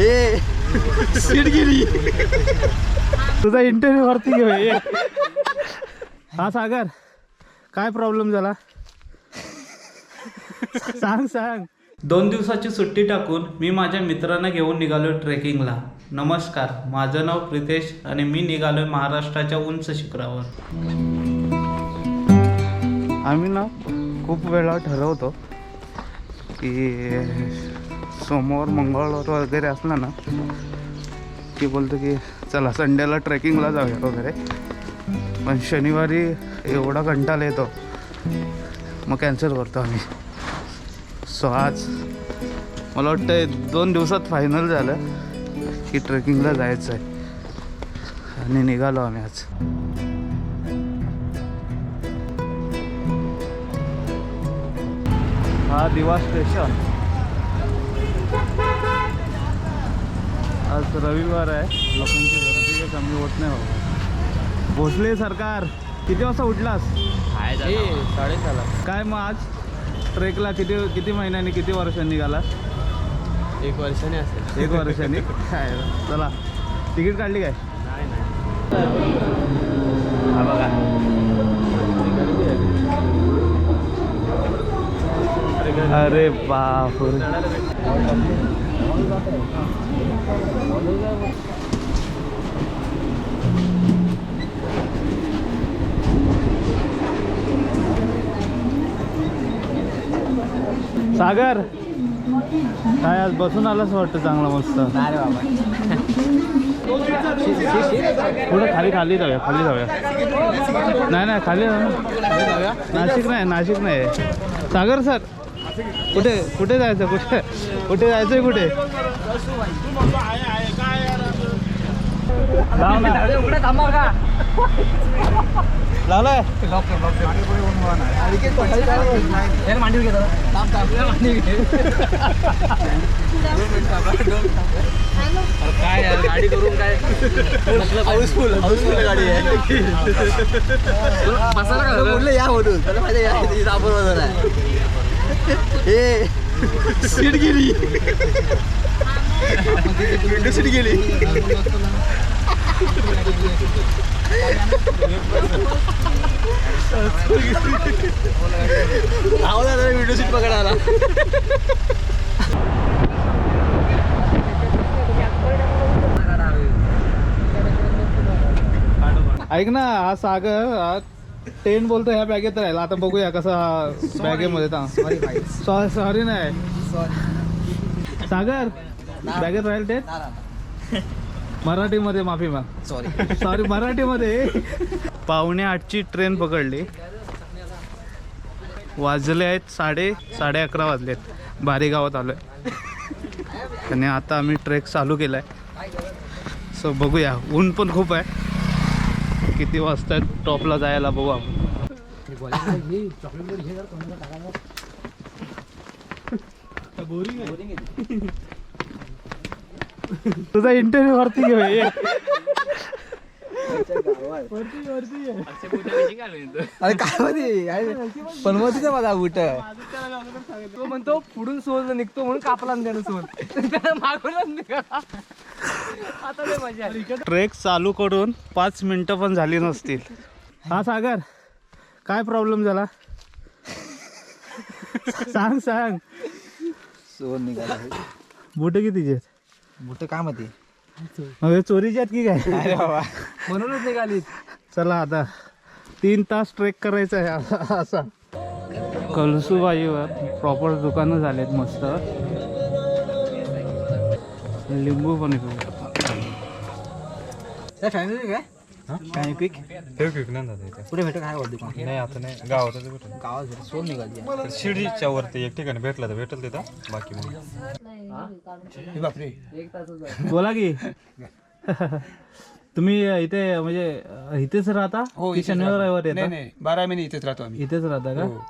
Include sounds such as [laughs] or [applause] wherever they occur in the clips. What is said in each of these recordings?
ए seat गेली तुझा interview वरती घेऊ ये. हा सागर. काय प्रॉब्लेम झाला? सांग सांग. दोन दिवसाची सुट्टी टाकून मी माझ्या मित्रांना घेऊन निघालो ट्रेकिंगला. नमस्कार. माझं नाव प्रितेश आणि मी निघालोय महाराष्ट्राच्या उंच शिखरावर. आम्ही ना खूप वेळा ठरवतो की सोमवार मंगळवार वगैरे असला ना की बोलतो की चला संडेला ट्रेकिंगला जाऊया वगैरे. पण शनिवारी एवढा कंटाळा येतो. मग कॅन्सल करतो आम्ही. सो आज मला वाटतं दोन दिवसात फायनल झालं की ट्रेकिंगला जायचं आहे आणि निघालो आम्ही आज. हा दिवा स्टेशन आज रविवार आहे. लोकांची गर्दी काही कमी होत नाही बाबा. भोसले सरकार किती वाजता उठलास? साडेसहाला. काय मग आज? ट्रेकला किती किती महिन्यांनी किती वर्षांनी निघाला एक वर्षाने असेल. एक वर्षांनी? काय चला. तिकीट काढली काय? हा बघा. अरे बाप सागर काय आज बसून आलास वाटतं चांगला मस्त? अरे बाबा पुढे खाली खाली जाऊया खाली जाऊया. नाही नाही खाली जाऊया. नाशिक नाही नाशिक नाही. सागर सर कुठे कुठे जायचं कुठे? कुठे जायचंय कुठे? लावलाय. काय यार गाडी करून काय? हाऊसफुल हाऊसफुल गाडी आहे. बोलले या म्हणून त्याला माहिती या आपण वजन आहे ए सीट गेली. विंडो सीट गेली. आवडला विंडो सीट पकडायला. ऐक ना हा सागर टेन बोलतो ह्या बॅगेत राहिला. आता बघूया कसा हा बॅगेमध्ये सॉरी सॉरी नाही. सागर बॅगेत राहील टेन मराठीमध्ये माफी माग. सॉरी सॉरी मराठीमध्ये. पावणे आठची ट्रेन पकडली. वाजले आहेत साडे साडे अकरा वाजलेत. बारी गावात आलो आहे आणि आता आम्ही ट्रेक चालू केला आहे सो बघूया. ऊन पण खूप आहे. किती वाजता टॉपला जायला बघू आपण. तुझा इंटरव्ह्यू वरती घेऊ अरे काय मध्ये पनवतीचा माझा बुट तो म्हणतो पुढून सोल निघतो म्हणून कापला ना त्यानं सोल त्यानं मागूनच निघाला. ट्रेक चालू करून पाच मिनिटं पण झाली नसतील. हा सागर काय प्रॉब्लेम झाला? सांग सांग. सोल निघाला. बुट कितीचे आहेत? बुट काय मध्ये चोरीचे आहेत की काय? अरे बाबा. म्हणूनच निघाली चला आता तीन तास ट्रेक करायचा आहे असा- असा. कलसुबाईवर प्रॉपर दुकानं झालेत मस्त. लिंबू पण आहे. फॅमिली काय काय क्विक ठेव की नाही दादा इथे. कुठे भेटू काय बोलतो दुकान नाही आता नाही गावातच भेटेल गावात भेटू सोल निघाली तर शिर्डीच्या वरती एक ठिकाणी भेटला तर भेटेल तिथं बाकी मग बापरे बोला की तुम्ही इथे म्हणजे इथेच राहता हो, की इथेच शनिवार राहतो. नाही येता नाही बारा महिने इथेच राहतो आम्ही इथेच राहता का हो.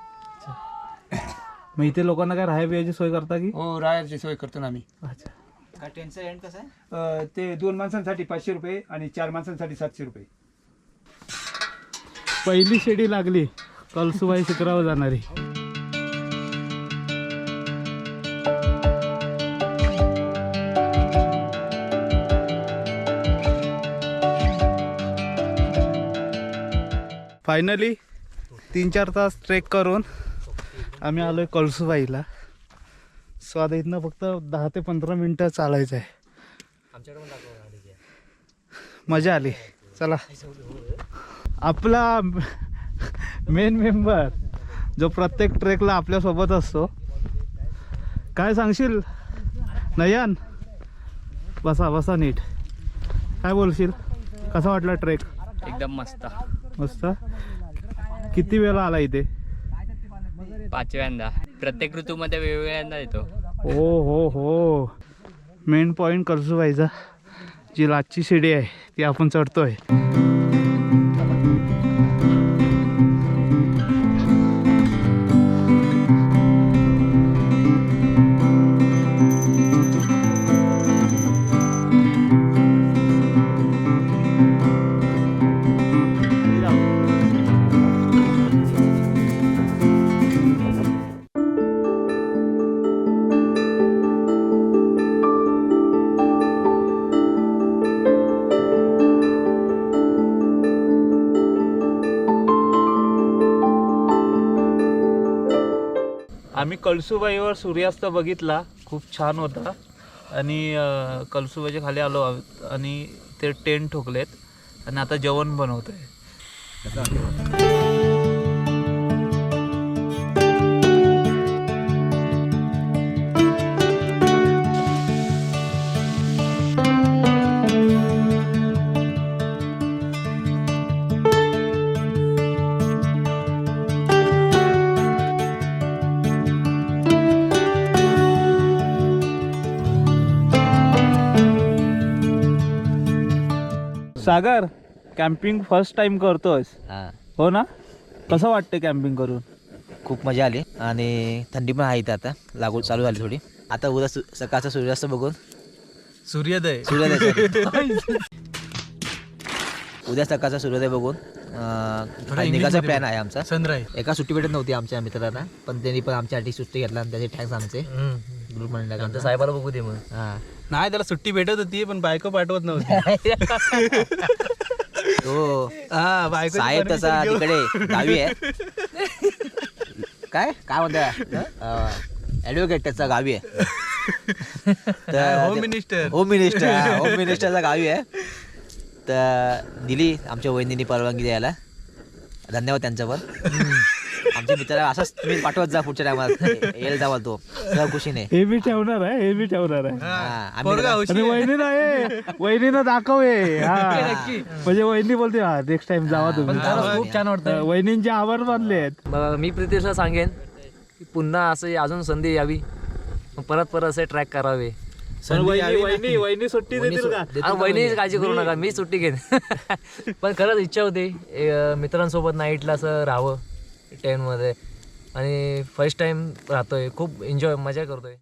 मग इथे लोकांना काय राहाय बिहायची सोय करता की हो राहायची सोय करतो ना आम्ही अच्छा आहे? ते दोन माणसांसाठी पाचशे रुपये आणि चार माणसांसाठी सातशे रुपये. पहिली शेडी लागली. कलसुबाई शिकरावर जाणारी. फायनली तीन चार तास ट्रेक करून आम्ही आलो आहे कळसुबाईला सो आता इथनं फक्त दहा ते पंधरा मिनटं चालायचं आहे. मजा आली. चला. आपला मेन मेंबर जो प्रत्येक ट्रेकला आपल्यासोबत असतो. काय सांगशील? नयन? बसा बसा नीट. काय बोलशील? कसा वाटला ट्रेक एकदम मस्त. मस्त? किती वेळा आला इथे? पाचव्यांदा. प्रत्येक ऋतूमध्ये वेगवेगळ्यांदा येतो. हो हो हो. मेन पॉईंट कळसूबाईचा जी लाचची शिडी आहे ती आपण चढतोय. आम्ही कळसूबाईवर सूर्यास्त बघितला. खूप छान होता. आणि कळसुबाईच्या कळसूबाईच्या खाली आलो आहोत. आणि ते टेंट ठोकलेत. आणि आता जेवण बनवतोय. सागर कॅम्पिंग फर्स्ट टाइम करतोयस. हो. ना? कसं वाटतं कॅम्पिंग करून? खूप मजा आली आणि थंडी पण आहे इथं आता. लागू चालू झाली थोडी. आता उद्या सु- सकाळचा सूर्यास्त बघून. सूर्योदय. सूर्योदय sorry. [laughs] उद्या सकाळचा सूर्योदय बघून अं, निघायचा प्लॅन आहे आमचा. सनराईज एका सुट्टी भेटत नव्हती आमच्या मित्रांना पण त्यांनी पण आमच्यासाठी सुट्टी घेतला आणि त्याचे थँक्स आमचे. ग्रुप मंडळाकडनं साहेबाला बघू दे मग. हा. नाही त्याला सुट्टी भेटत होती पण बायको पाठवत नव्हती. तो [laughs] हा. बायको साहेब तसा तिकडे गावी आहे. काय? काय म्हणता ऍडव्होकेट त्याचा गावी आहे. Home minister home minister home मिनिस्टरचा गावी आहे. तर दिली आमच्या वहिनीने परवानगी द्यायला. धन्यवाद त्यांचं पण आमच्या मित्राला असंच तुम्ही पाठवत जा पुढच्या टायमात [laughs] येईल जावा तो. खुशीने हे मी ठेवणार आहे हे मी ठेवणार आहे. हा, आम्ही त्याला- आणि वहिनीनं हे वहिनीनं दाखव हे. हा म्हणजे वहिनी बोलते हा नेक्स्ट टाइम जावा तुम्ही. खूप छान वाटतं वहिनींचे आभार मानले आहेत. मी प्रितेशला सांगेन की पुन्हा असं अजून संधी यावी. मग परत परत असे ट्रॅक करावे. वहिनी वहिनी सुट्टी देतील का? आणि वहिनी. काळजी करू नका मी सुट्टी घेईन. [laughs] पण खरंच इच्छा होती ए, मित्रांसोबत नाईटला असं राहावं. टेनमध्ये आणि फर्स्ट टाइम राहतोय. खूप एन्जॉय मजा करतोय.